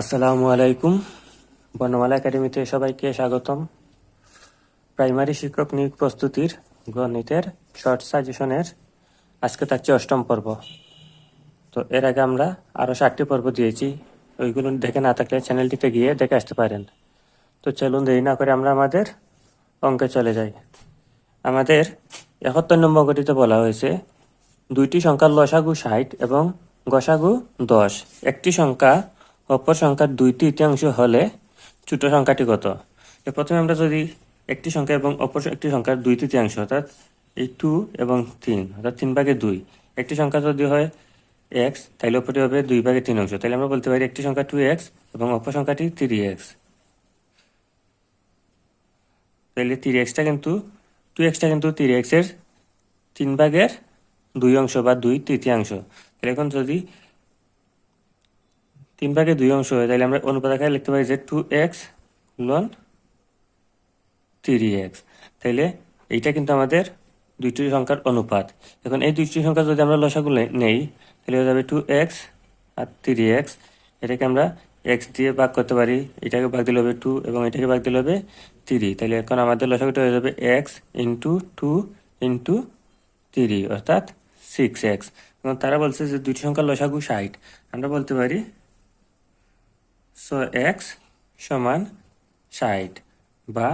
আসসালামু আলাইকুম। বর্ণমালা একাডেমিতে সবাইকে স্বাগতম। প্রাইমারি শিক্ষক নিয়োগ প্রস্তুতির গণিতের শর্ট সাজেশনের আজকে থাকছে অষ্টম পর্ব। তো এর আগে আমরা আরও ষাটটি পর্ব দিয়েছি। ওইগুলো দেখে না থাকলে চ্যানেলটিতে গিয়ে দেখে আসতে পারেন। তো চলুন দেরি না করে আমরা আমাদের অঙ্কে চলে যাই। আমাদের একাত্তর নম্বর গতিতে বলা হয়েছে, দুইটি সংখ্যার লসাগু ষাট এবং গসাগু দশ। একটি সংখ্যা অপর সংখ্যার দুই তৃতীয়াংশ হলে ছোট সংখ্যাটি কত? প্রথমে আমরা যদি একটি সংখ্যা এবং অপর একটি সংখ্যার দুই তৃতীয়াংশ, অর্থাৎ এই টু এবং তিন, অর্থাৎ তিন ভাগে দুই। একটি সংখ্যা যদি হয় এক্স তাহলে অপরটি হবে দুই ভাগে তিন অংশ। তাহলে আমরা বলতে পারি একটি সংখ্যা টু এক্স এবং অপর সংখ্যাটি থ্রি এক্স তাহলে থ্রি এক্সটা কিন্তু টু এক্সটা কিন্তু থ্রি এক্সের তিন ভাগের দুই অংশ বা দুই তৃতীয়াংশ। তাহলে এখন যদি তিন ভাগে দুই অংশ হয়। তাহলে আমরা অনুপাত আকারে লিখতে পারি যে টু এক্স লন থ্রি এক্স তাহলে এইটা কিন্তু আমাদের দুইটি সংখ্যার অনুপাত। এখন এই দুইটি সংখ্যা যদি আমরা লসাগুলো নেই তাহলে হয়ে যাবে টু এক্স আর থ্রি এক্স এটাকে আমরা এক্স দিয়ে ভাগ করতে পারি। এটাকে ভাগ দিলে হবে টু এবং এটাকে ভাগ দিলে হবে থ্রি তাহলে এখন আমাদের লসাগুটা হয়ে যাবে X into two into three অর্থাৎ সিক্স এক্স এবং তারা বলছে যে দুইটি সংখ্যার লসাগু ষাট। আমরা বলতে পারি সো এক্স সমান ষাট বা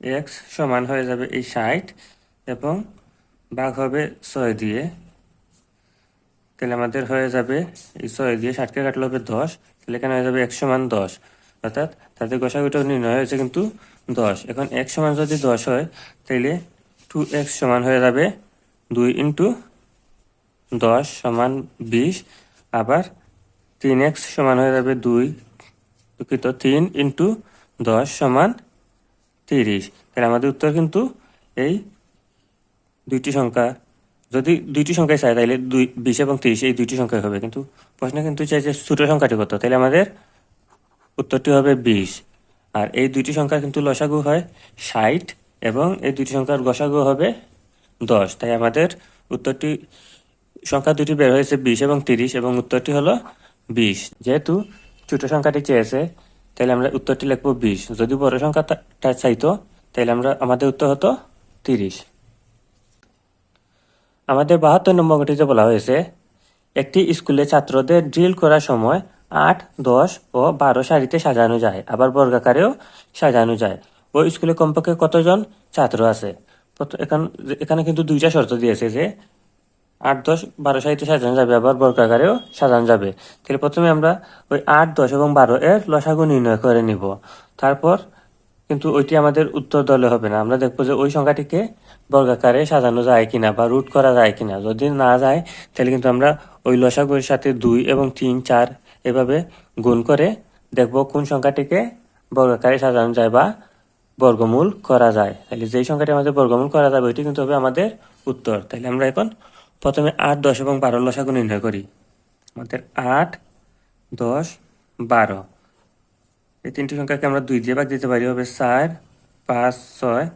এক্স সমান হয়ে যাবে এই ষাট এবং ভাগ হবে ছয় দিয়ে। তাহলে আমাদের হয়ে যাবে এই ছয় দিয়ে ষাটকে কাটলে হবে দশ, তাহলে এখানে হয়ে যাবে এক সমান দশ। অর্থাৎ তাদের গোসাগুটো নির্ণয় হয়েছে কিন্তু দশ। এখন এক সমান যদি দশ হয়, তাহলে টু এক্স সমান হয়ে যাবে দুই ইন্টু দশ সমান বিশ। আবার তিন এক্স সমান হয়ে যাবে দুই দুঃখিত তিন ইন্টু দশ সমান তিরিশ। তাহলে আমাদের উত্তর কিন্তু এই দুইটি সংখ্যা, যদি দুইটি সংখ্যায় চাই তাহলে দুই, বিশ এবং তিরিশ, এই দুইটি সংখ্যায় হবে। কিন্তু প্রশ্ন কিন্তু চাই যে ছোট সংখ্যাটি কত? তাহলে আমাদের উত্তরটি হবে বিশ। আর এই দুইটি সংখ্যা কিন্তু লসাগু হয় ষাট এবং এই দুইটি সংখ্যার গসাগু হবে দশ। তাই আমাদের উত্তরটি, সংখ্যা দুটি বের হয়েছে বিশ এবং তিরিশ এবং উত্তরটি হলো বিশ। যেহেতু ছোট সংখ্যাটি চেয়েছে তাহলে আমরা উত্তরটি লিখব বিশ। যদি বড় সংখ্যাটা চাইতো তাহলে আমরা, আমাদের উত্তর হতো তিরিশ। আমাদের বাহাত্তর নম্বর গঠিতে বলা হয়েছে, একটি স্কুলে ছাত্রদের ড্রিল করার সময় আট, দশ ও বারো সারিতে সাজানো যায়, আবার বর্গাকারেও সাজানো যায়। ওই স্কুলে কমপক্ষে কতজন ছাত্র আছে? এখানে কিন্তু দুইটা শর্ত দিয়েছে যে আট দশ বারো সাহিত্য সাজানো যাবে, আবার বর্গাকারেও সাজানো যাবে। তাহলে প্রথমে আমরা ওই আট দশ এবং বারো এর লসাগু নির্ণয় করে নিব। তারপর কিন্তু ওইটি আমাদের উত্তর দলে হবে না। আমরা দেখব যে ওই সংখ্যাটিকে বর্গাকারে সাজানো যায় কিনা বা রুট করা যায় কিনা। যদি না যায়, তাহলে কিন্তু আমরা ওই লসাগুর সাথে দুই এবং তিন, চার এভাবে গুণ করে দেখব কোন সংখ্যাটিকে বর্গাকারে সাজানো যায় বা বর্গমূল করা যায়। তাহলে যেই সংখ্যাটি আমাদের বর্গমূল করা যাবে, ওইটি কিন্তু হবে আমাদের উত্তর। তাহলে আমরা এখন প্রথমে আট, দশ এবং বারো লসাগু নির্ণয় করি। আমাদের আট, দশ, বারো। এই তিনটি সংখ্যাকে আমরা দুই দিয়ে ভাগ দিতে পারি, হবে চার, পাঁচ, ছয়,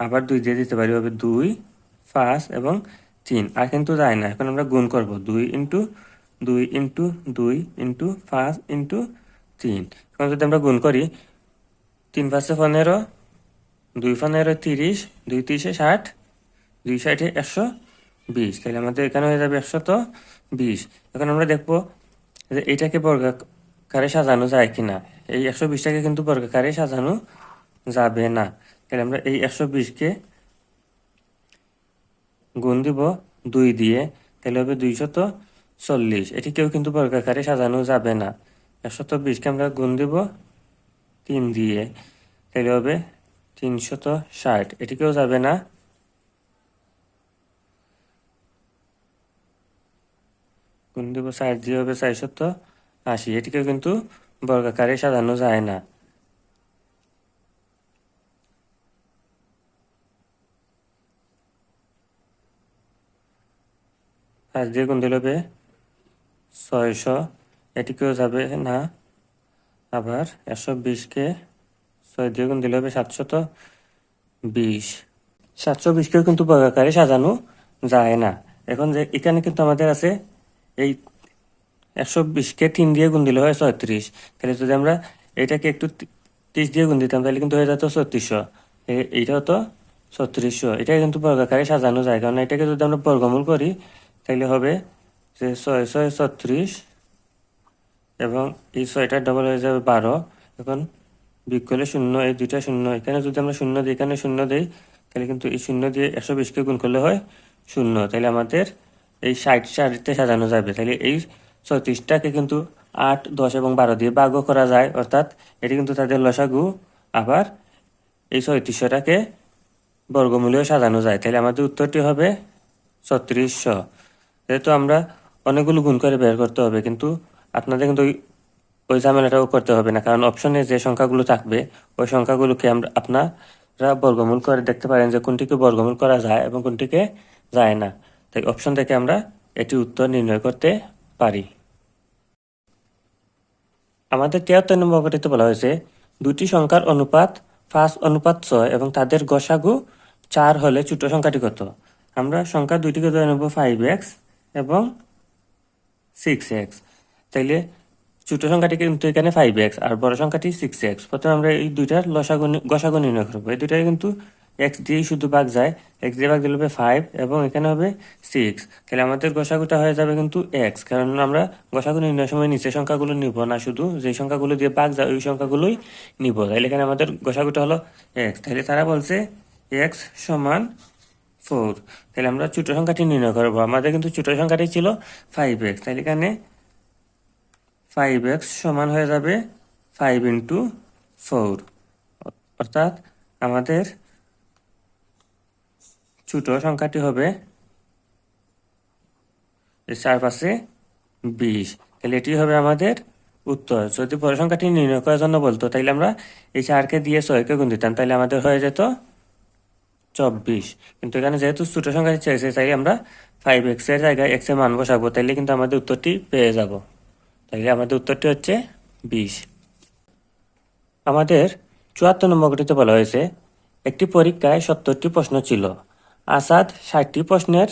আবার দুই দিয়ে দিতে পারি, হবে দুই, পাঁচ এবং তিন। আর কিন্তু যায় না, এখন আমরা গুণ করব। দুই ইন্টু দুই ইন্টু দুই ইন্টু, পাঁচ ইন্টু, তিন। এখন যদি আমরা গুণ করি, তিন পাঁচে পনেরো, দুই পনেরো তিরিশ, দুই তিরিশে ষাট, দুই ষাটে একশো বিশ। তাহলে আমাদের এখানে হয়ে যাবে একশত বিশ। এখন আমরা দেখব যে এইটাকে বর্গাকারে সাজানো যায় কিনা। এই একশো বিশটাকে কিন্তু বর্গাকারে সাজানো যাবে না। তাহলে আমরা এই একশো বিশকে গুণ দিব দুই দিয়ে। তাহলে হবে দুইশত চল্লিশ। এটিকেও কিন্তু বর্গাকারে সাজানো যাবে না। একশত বিশকে আমরা গুণ দিব তিন দিয়ে। তাহলে হবে তিনশত ষাট। এটিকেও যাবে না। গুণ দিব ষাট দিয়ে হবে চারশত আশি এটিকেও কিন্তু বর্গাকারে সাজানো যায় না। পাঁচ দিয়ে গুণ দিলে হবে ছয়শো। এটিকেও যাবে না। আবার একশো বিশকে ছয় দিয়ে গুণ দিলে হবে সাতশত বিশ। সাতশো বিশকেও কিন্তু বর্গাকারে সাজানো যায় না। এখন যে এখানে কিন্তু আমাদের আছে এই একশো বিশকে তিন দিয়ে গুণ দিলে হয় ছয়ত্রিশ। তাহলে যদি আমরা এটাকে একটু তিরিশ দিয়ে গুণ দিতাম, তাহলে কিন্তু হয়ে যেত ছত্রিশশো। এইটা হতো ছত্রিশশো। এটা কিন্তু বর্গাকারে সাজানো যায়, কারণ এটাকে যদি আমরা বর্গমূল করি, তাহলে হবে যে ছয় ছয়, ছত্রিশ, এবং এই ছয়টা ডবল হয়ে যাবে বারো। এখন বিকলে শূন্য, এই দুইটা শূন্য। এখানে যদি আমরা শূন্য দিই, এখানে শূন্য দিই, তাহলে কিন্তু এই শূন্য দিয়ে একশো বিশকে গুণ করলে হয় শূন্য। তাহলে আমাদের এই ষাট সারিতে সাজানো যাবে। তাহলে এই ছত্রিশটাকে কিন্তু আট, দশ এবং বারো দিয়ে ভাগও করা যায়, অর্থাৎ এটি কিন্তু তাদের লসাগু। আবার এই ছয়ত্রিশশোটাকে বর্গমূলেও সাজানো যায়। তাহলে আমাদের উত্তরটি হবে ছত্রিশশো। যেহেতু আমরা অনেকগুলো গুণ করে বের করতে হবে, কিন্তু আপনাদের কিন্তু ওই- ঝামেলাটাও করতে হবে না। কারণ অপশনে যে সংখ্যাগুলো থাকবে, ওই সংখ্যাগুলোকে আমরা, আপনারা বর্গমূল করে দেখতে পারেন যে কোনটিকে বর্গমূল করা যায় এবং কোনটিকে যায় না। তাই অপশন থেকে আমরা এটি উত্তর নির্ণয় করতে পারি। আমাদের তিয়াত্তর নম্বর অঙ্কটিতে বলা হয়েছে, দুটি সংখ্যার অনুপাত পাঁচ, অনুপাত ছয় এবং তাদের গসাগু চার হলে ছোট সংখ্যাটি কত? আমরা সংখ্যা দুইটিকে ধরে নেব ফাইভ এক্স এবং সিক্স এক্স তাইলে ছোট সংখ্যাটি কিন্তু এখানে ফাইভ এক্স আর বড় সংখ্যাটি সিক্স এক্স প্রথমে আমরা এই দুইটার লসাগু গসাগু নির্ণয় করব। এই দুইটাই কিন্তু এক্স দিয়েই শুধু ভাগ যায় এক্স দিয়ে ভাগ দিলে হবে ফাইভ এবং এখানে হবে সিক্স তাহলে আমাদের গোসাগুটা হয়ে যাবে কিন্তু এক্স কারণ আমরা গসাগু নির্ণয়ের সময় নিচের সংখ্যাগুলো নিব না শুধু, যে সংখ্যাগুলো দিয়ে ভাগ যায়, ওই সংখ্যাগুলোই নিব। তাহলে এখানে আমাদের গোসাগুটা হলো এক্স তাহলে তারা বলছে এক্স সমান ফোর তাহলে আমরা ছোট সংখ্যাটি নির্ণয় করব। আমাদের কিন্তু ছোট সংখ্যাটি ছিল ফাইভ এক্স তাহলে এখানে ফাইভ এক্স সমান হয়ে যাবে ফাইভ ইন্টু ফোর অর্থাৎ আমাদের ছোট সংখ্যাটি হবে চার পাশে বিশ। তাহলে এটি হবে আমাদের উত্তর। যদি বড় সংখ্যাটি নির্ণয় করার জন্য বলতো, তাহলে আমরা এই চারকে দিয়ে ছয়কে গুণ দিতাম, তাহলে আমাদের হয়ে যেত চব্বিশ। কিন্তু এখানে যেহেতু ছোট সংখ্যা চেয়েছে তাই আমরা ফাইভ এক্সের জায়গায় এক্সের মান বসাবো তাইলে কিন্তু আমাদের উত্তরটি পেয়ে যাব। তাইলে আমাদের উত্তরটি হচ্ছে বিশ। আমাদের চুয়াত্তর নম্বরটিতে বলা হয়েছে, একটি পরীক্ষায় সত্তরটি প্রশ্ন ছিল। আসাদ ষাটটি প্রশ্নের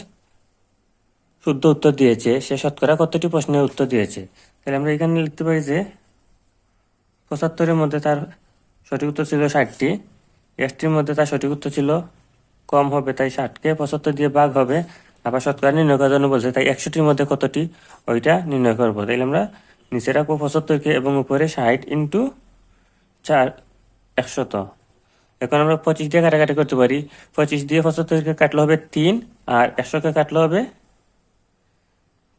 শুদ্ধ উত্তর দিয়েছে। সে শতকরা কতটি প্রশ্নের উত্তর দিয়েছে? তাহলে আমরা এখানে লিখতে পারি যে পঁচাত্তরের মধ্যে তার সঠিক উত্তর ছিল ষাটটি, একটির মধ্যে তার সঠিক উত্তর ছিল কম হবে, তাই ষাটকে পঁচাত্তর দিয়ে ভাগ হবে। আবার শতকরা নির্ণয় করার জন্য বলছে, তাই একশোটির মধ্যে কতটি? ওইটা নির্ণয় করব। তাইলে আমরা নিচে রাখব পঁচাত্তরকে এবং উপরে ষাট ইন্টু চার একশত। এখন আমরা পঁচিশ দিয়ে কাটাকাটি করতে পারি। পঁচিশ দিয়ে পঁচাত্তরকে কাটলে হবে তিন আর একশোকে কাটলে হবে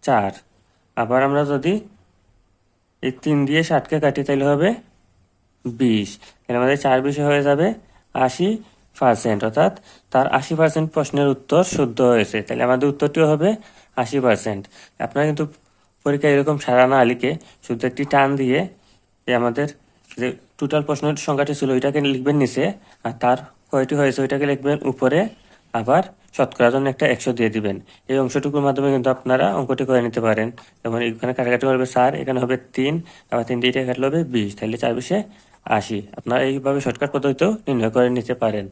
চার। আবার আমরা যদি এই তিন দিয়ে ষাটকে কাটি তাহলে হবে বিশ। তাহলে আমাদের চার বিশে হয়ে যাবে আশি পার্সেন্ট। অর্থাৎ তার আশি পার্সেন্ট প্রশ্নের উত্তর শুদ্ধ হয়েছে। তাহলে আমাদের উত্তরটিও হবে আশি পার্সেন্ট। আপনারা কিন্তু পরীক্ষায় এরকম সারা না লিখে শুধু একটি টান দিয়ে আমাদের যে টোটাল প্রশ্নের সংখ্যাটি ছিল, ওইটাকে লিখবেন নিচে, আর তার কয়টি হয়েছে ওইটাকে লিখবেন উপরে, আবার শতকরার জন্য একটা একশো দিয়ে দিবেন। এই অংশটুকুর মাধ্যমে কিন্তু আপনারা অঙ্কটি করে নিতে পারেন। যেমন এখানে কাটাকাটি হবে চার এখানে হবে তিন, আবার তিন দিয়ে কাটলে হবে বিশ, তাহলে চার বিশে আশি। আপনারা এইভাবে শর্টকাট পদ্ধতিতেও নির্ণয় করে নিতে পারেন।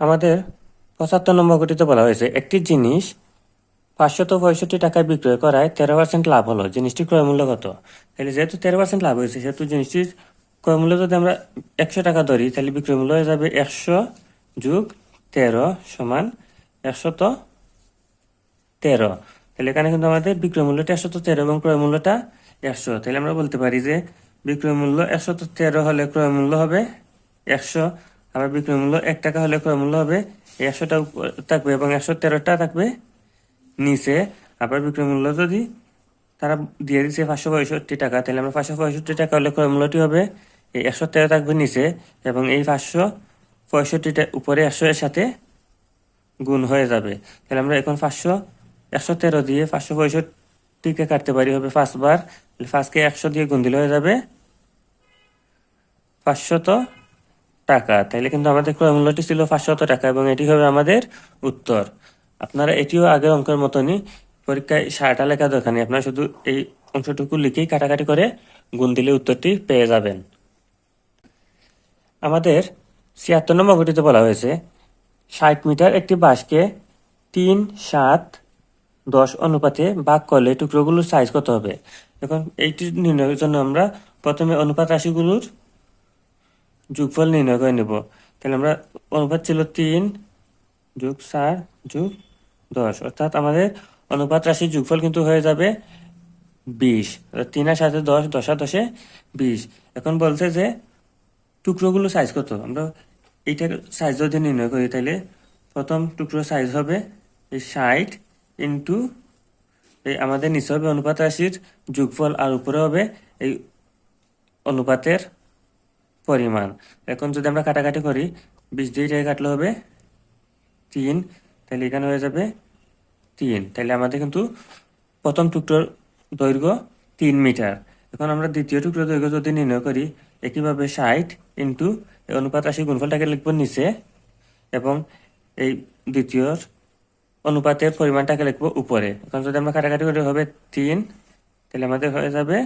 আমাদের পঁচাত্তর নম্বর গতিতে বলা হয়েছে, একটি জিনিস পাঁচশত পঁয়ষট্টি টাকায় বিক্রয় করায় তেরো পার্সেন্ট লাভ হলো। জিনিসটির ক্রয় মূল্য কত তাহলে যেহেতু তেরো পার্সেন্ট লাভ হয়েছে, সেহেতু জিনিসটির ক্রয় মূল্য যদি আমরা একশো টাকা ধরি, তাহলে বিক্রয় মূল্য হয়ে যাবে একশো যুগ তেরো সমান একশত তেরো। তাহলে এখানে কিন্তু আমাদের বিক্রয় মূল্যটা একশত তেরো এবং ক্রয় মূল্যটা একশো। তাহলে আমরা বলতে পারি যে বিক্রয় মূল্য একশত তেরো হলে ক্রয় মূল্য হবে একশো, আবার বিক্রয় মূল্য এক টাকা হলে ক্রয় মূল্য হবে একশোটা থাকবে এবং একশো তেরোটা থাকবে নিচে আবার বিক্রয় মূল্য যদি তারা দিয়ে দিচ্ছে পাঁচশো পঁয়ষট্টি টাকা, তাহলে আমরা পাঁচশো পঁয়ষট্টি টাকা হলে ক্রয় মূল্যটি হবে এই একশো তেরো থাকবে নিচে এবং এই পাঁচশো পঁয়ষট্টিটা উপরে একশো এর সাথে গুণ হয়ে যাবে। তাহলে আমরা এখন পাঁচশো, একশো তেরো দিয়ে পাঁচশো পঁয়ষট্টিকে কাটতে পারি হবে পাঁচবার পাঁচকে একশো দিয়ে গুণ দিলে হয়ে যাবে পাঁচশত টাকা। তাহলে কিন্তু আমাদের ক্রয় মূল্যটি ছিল পাঁচশত টাকা এবং এটি হবে আমাদের উত্তর। আপনারা এটিও আগের অঙ্কের মতনই পরীক্ষায় সারাটা লেখা দরকার নেই। আপনারা শুধু এই অংশটুকু লিখেই কাটাকাটি করে গুণ দিলে উত্তরটি পেয়ে যাবেন। আমাদের ছিয়াত্তর নম্বর গঠিতে বলা হয়েছে, ষাট মিটার একটি বাসকে তিন, সাত, দশ অনুপাতে ভাগ করলে টুকরোগুলোর সাইজ কত হবে? এখন এইটি নির্ণয়ের জন্য আমরা প্রথমে অনুপাত রাশিগুলোর যোগফল নির্ণয় করে নেব। তাহলে আমরা অনুপাত ছিল তিন যোগ চার, যোগ দশ। অর্থাৎ আমাদের অনুপাত রাশির যোগফল কিন্তু হয়ে যাবে বিশ। তিন আর সাথে দশ দশ দশে বিশ। এখন বলছে যে টুকরোগুলো সাইজ কত? আমরা এইটার সাইজ যদি নির্ণয় করি তাহলে প্রথম টুকরো সাইজ হবে এই ষাট ইন্টু এই আমাদের নিচে হবে অনুপাত রাশির যোগফল আর উপরে হবে এই অনুপাতের পরিমাণ। এখন যদি আমরা কাটাকাটি করি, বিশ দিয়ে কাটলে হবে তিন, তাহলে এখানে হয়ে যাবে তিন। তাহলে আমাদের কিন্তু প্রথম টুকরোর দৈর্ঘ্য তিন মিটার। এখন আমরা দ্বিতীয় টুকরোর দৈর্ঘ্য যদি নির্ণয় করি, একইভাবে ষাট ইন্টু এই অনুপাত রাশি গুণফলটাকে লিখব নিচে এবং এই দ্বিতীয়র অনুপাতের পরিমাণটাকে লিখব উপরে। এখন যদি আমরা কাটাকাটি করি, হবে তিন, তাহলে আমাদের হয়ে যাবে,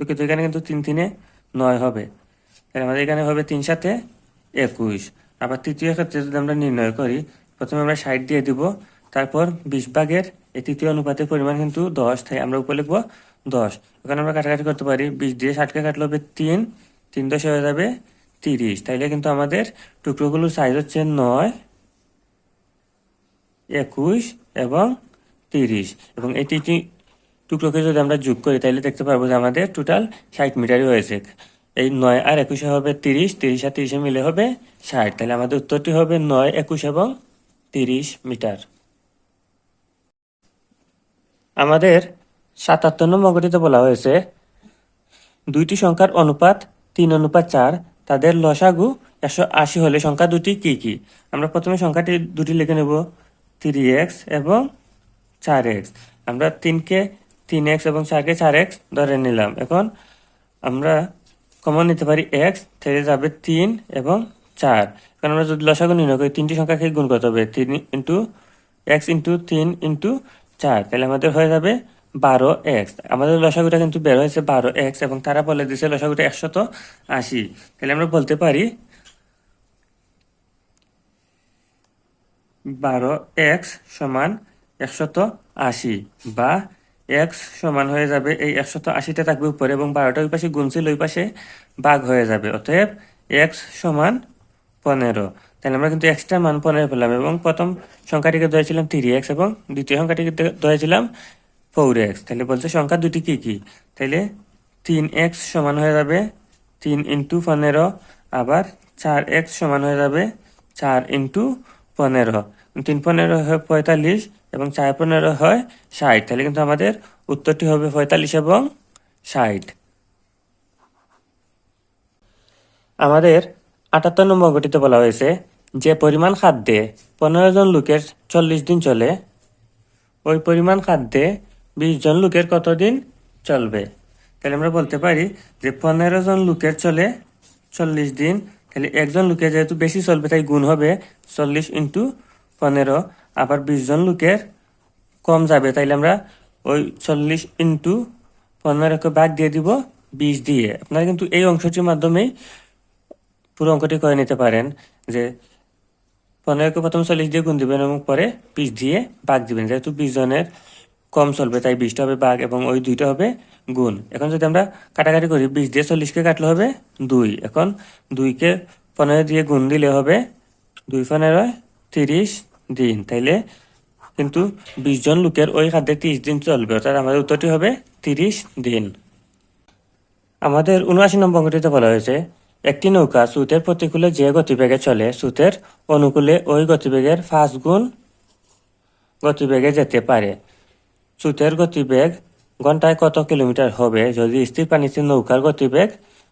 দুঃখিত, এখানে কিন্তু তিন তিনে নয় হবে। তাহলে আমাদের এখানে হবে তিন সাথে একুশ। আবার তৃতীয় ক্ষেত্রে যদি আমরা নির্ণয় করি, প্রথমে আমরা ষাট দিয়ে দিব, তারপর বিশ ভাগের এই তৃতীয় অনুপাতের পরিমাণ কিন্তু দশ, তাই আমরা উপরে লিখব দশ। এখানে আমরা কাটাকাটি করতে পারি, বিশ দিয়ে ষাটকে কাটলে হবে তিন তিন দশে হয়ে যাবে তিরিশ। তাইলে কিন্তু আমাদের টুকরোগুলোর সাইজ হচ্ছে নয়, একুশ এবং তিরিশ। এবং এই তিনটি টুকরোকে যদি আমরা যোগ করি তাহলে দেখতে পারব যে আমাদের টোটাল ষাট মিটারই হয়েছে। এই নয় আর একুশে হবে তিরিশ তিরিশ আর তিরিশে মিলে হবে ষাট। তাহলে আমাদের উত্তরটি হবে নয়, একুশ এবং তিরিশ মিটার। আমাদের সাতাত্তর নম্বর অঙ্কটিতে বলা হয়েছে, দুইটি সংখ্যার অনুপাত তিন, অনুপাত চার, তাদের লসাগু একশো আশি হলে সংখ্যা দুটি কি কি? আমরা প্রথমে সংখ্যাটি দুটি লিখে নেব থ্রি এক্স এবং চার এক্স। আমরা তিনকে তিন এক্স এবং চারকে চার এক্স ধরে নিলাম। এখন আমরা কমন নিতে পারি এক্স থেকে যাবে তিন এবং চার। কারণ আমরা যদি লসাগু নির্ণয় করি, তিনটি সংখ্যাকে গুণ করতে হবে। তিন ইন্টু এক্স ইন্টু তিন ইন্টু চার, তাহলে আমাদের হয়ে যাবে বারো এক্স। আমাদের লসাগুটা কিন্তু বের হয়েছে বারো এক্স এবং তারা বলে দিয়েছে লসাগুটা একশত আশি। তাহলে আমরা বলতে পারি বারো এক্স সমান একশত আশি বা এক্স সমান হয়ে যাবে এই একশত আশিটা থাকবে উপরে এবং বারোটা ওই পাশে গুনছিল ওই পাশে ভাগ হয়ে যাবে। অতএব এক্স সমান পনেরো। তাহলে আমরা কিন্তু এক্সট্রা মান পনেরো পেলাম এবং প্রথম সংখ্যাটিকে ধরেছিলাম থ্রি এক্স এবং দ্বিতীয় সংখ্যাটিকে ধরেছিলাম ফোর এক্স তাহলে বলছে সংখ্যা দুটি কি কি? তাহলে তিন এক্স সমান হয়ে যাবে তিন ইন্টু পনেরো, আবার চার এক্স সমান হয়ে যাবে চার ইন্টু পনেরো। তিন পনেরো হয় পঁয়তাল্লিশ এবং চার পনেরো হয় ষাট। তাহলে কিন্তু আমাদের উত্তরটি হবে পঁয়তাল্লিশ এবং ষাট। আমাদের আটাত্তর নম্বর অঙ্কটিতে বলা হয়েছে, যে পরিমাণ খাদ্যে পনেরো জন লোকের চল্লিশ দিন চলে, ওই পরিমাণ খাদ্যে বিশ জন লোকের কতদিন চলবে? তাহলে আমরা বলতে পারি যে পনেরো জন লোকের চলে চল্লিশ দিন। তাহলে একজন লোকের যেহেতু বেশি চলবে, তাই গুণ হবে চল্লিশ ইন্টু পনেরো, আবার বিশ জন লোকের কম যাবে। তাইলে আমরা ওই চল্লিশ ইন্টু পনেরোকে বাদ দিয়ে দিব বিশ দিয়ে। আপনারা কিন্তু এই অংশটির মাধ্যমেই পুরো অঙ্কটি করে নিতে পারেন যে পনেরোকে প্রথম চল্লিশ দিয়ে গুণ দিবেন এবং পরে বিশ দিয়ে বাঘ দিবেন। যেহেতু বিশ জনের কম চলবে, তাই বিশটা হবে বাঘ এবং ওই দুইটা হবে গুণ। এখন যদি আমরা কাটাকাটি করি, বিশ দিয়ে চল্লিশকে কাটলে হবে দুই। এখন দুইকে পনেরো দিয়ে গুণ দিলে হবে দুই পনেরো, তিরিশ দিন। তাইলে কিন্তু বিশ জন লোকের ওই খাদ্যে তিরিশ দিন চলবে অর্থাৎ আমাদের উত্তরটি হবে তিরিশ দিন। আমাদের উনআশি নম্বর অঙ্কটিতে বলা হয়েছে, একটি নৌকা সুতের প্রতিকূলে যে গতিবেগে চলে সুতের অনুকূলে ওই গতিবেগের পাঁচ গুণ গতিবেগে যেতে পারে। সুতের গতিবেগ ঘন্টায় কত কিলোমিটার হবে? যদি স্থির পানিতে নৌকার গতিবেগ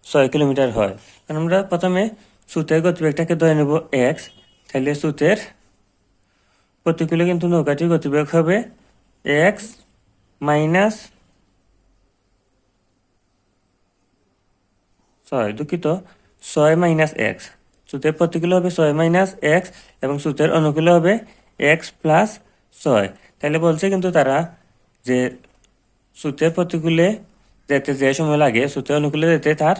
ছয় কিলোমিটার হয় কারণ আমরা প্রথমে সুতের গতিবেগটাকে ধরে নেব এক্স তাহলে স্রোতের প্রতিকূলে কিন্তু নৌকাটির গতিবেগ হবে এক্স মাইনাস ছয় দুঃখিত, ছয় মাইনাস এক্স সুতের প্রতিকূলে হবে ছয় মাইনাস এক্স এবং সুতের অনুকূলে হবে এক্স প্লাস ছয়। তাহলে বলছে কিন্তু তারা যে সুতের প্রতিকূলে যেতে যে সময় লাগে, সুতের অনুকূলে যেতে তার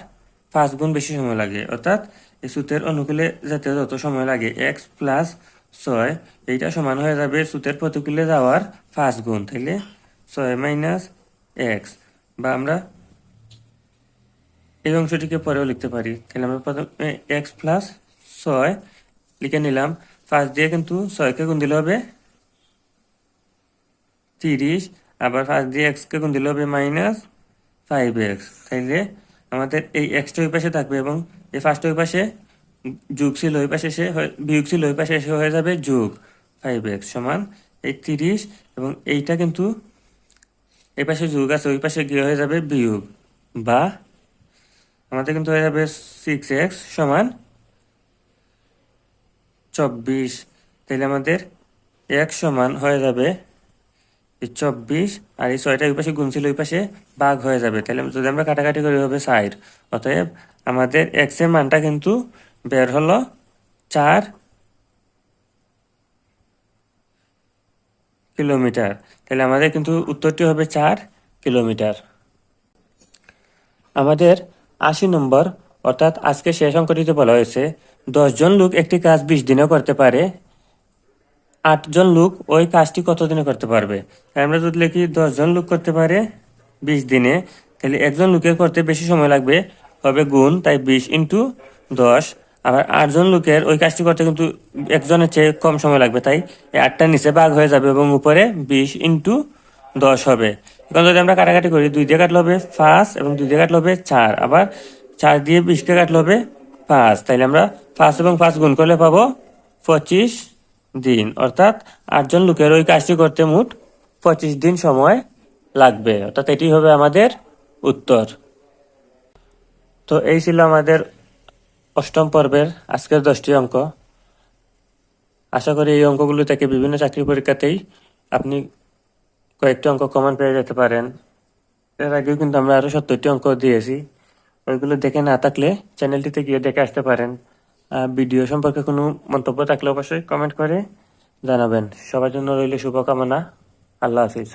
পাঁচ গুণ বেশি সময় লাগে। অর্থাৎ এই সুতের অনুকূলে যেতে যত সময় লাগে এক্স প্লাস ছয়, এইটা সমান হয়ে যাবে সুতের প্রতিকূলে যাওয়ার পাঁচ গুণ, তাইলে ছয় মাইনাস এক্স বা আমরা এই অংশটিকে পরেও লিখতে পারি। তাহলে আমরা প্রথমে এক্স প্লাস ছয় লিখে নিলাম। পাঁচ দিয়ে কিন্তু ছয়কে গুণ দিলে হবে তিরিশ, আবার পাঁচ দিয়ে এক্সকে গুণ দিলে হবে মাইনাস ফাইভ এক্স তাইলে আমাদের এই এক্সটা ওই পাশে থাকবে এবং এই ফার্স্ট ওই পাশে যুগ ছিল পাশে হয়ে- বিয়োগ ছিল পাশে হয়ে যাবে যুগ ফাইভ এক্স সমান এই তিরিশ এবং এইটা কিন্তু এই পাশে আছে, ওই পাশে গিয়ে হয়ে যাবে বিয়োগ বা আমাদের কিন্তু হয়ে যাবে সিক্স এক্স সমান চব্বিশ। তাহলে আমাদের এক্স সমান হয়ে যাবে চব্বিশ আর এই ছয়টা ওই পাশে গুণ ওই পাশে ভাগ হয়ে যাবে। তাহলে যদি আমরা কাটাকাটি করি হবে সাইড অতএব আমাদের এক্সের মানটা কিন্তু বের হলো চার কিলোমিটার। তাহলে আমাদের কিন্তু উত্তরটি হবে চার কিলোমিটার। আমাদের আশি নম্বর, অর্থাৎ আজকে শেষ অঙ্কটিতে বলা হয়েছে দশজন লোক একটি কাজ বিশ দিনে করতে পারে আটজন লোক ওই কাজটি কতদিনে করতে পারবে? আমরা যদি লিখি দশজন লোক করতে পারে বিশ দিনে, তাহলে একজন লোকের করতে বেশি সময় লাগবে, হবে গুণ, তাই বিশ ইন্টু দশ। আবার আটজন লোকের ওই কাজটি করতে কিন্তু একজনের চেয়ে কম সময় লাগবে, তাই এই আটটার নিচে ভাগ হয়ে যাবে এবং উপরে বিশ ইন্টু দশ হবে। এখন যদি আমরা কাটাকাটি করি, দুই দিয়ে কাটলে হবে পাঁচ এবং দুই দিয়ে কাটলে হবে চার। আবার চার দিয়ে বিশকে কাটলে হবে পাঁচ। তাইলে আমরা পাঁচ এবং পাঁচ গুণ করলে পাবো পঁচিশ দিন। অর্থাৎ আটজন লোকের ওই কাজটি করতে মোট পঁচিশ দিন সময় লাগবে। অর্থাৎ এটি হবে আমাদের উত্তর। তো এই ছিল আমাদের অষ্টম পর্বের আজকের দশটি অঙ্ক। আশা করি এই অঙ্কগুলো থেকে বিভিন্ন চাকরি পরীক্ষাতেই আপনি কয়েকটি অঙ্ক কমন পেয়ে যেতে পারেন। এর আগেও কিন্তু আমরা আরও সত্তরটি অঙ্ক দিয়েছি। ওইগুলো দেখে না থাকলে চ্যানেলটিতে গিয়ে দেখে আসতে পারেন। ভিডিও সম্পর্কে কোনো মন্তব্য থাকলে অবশ্যই কমেন্ট করে জানাবেন। সবার জন্য রইল শুভকামনা। আল্লাহ হাফিজ।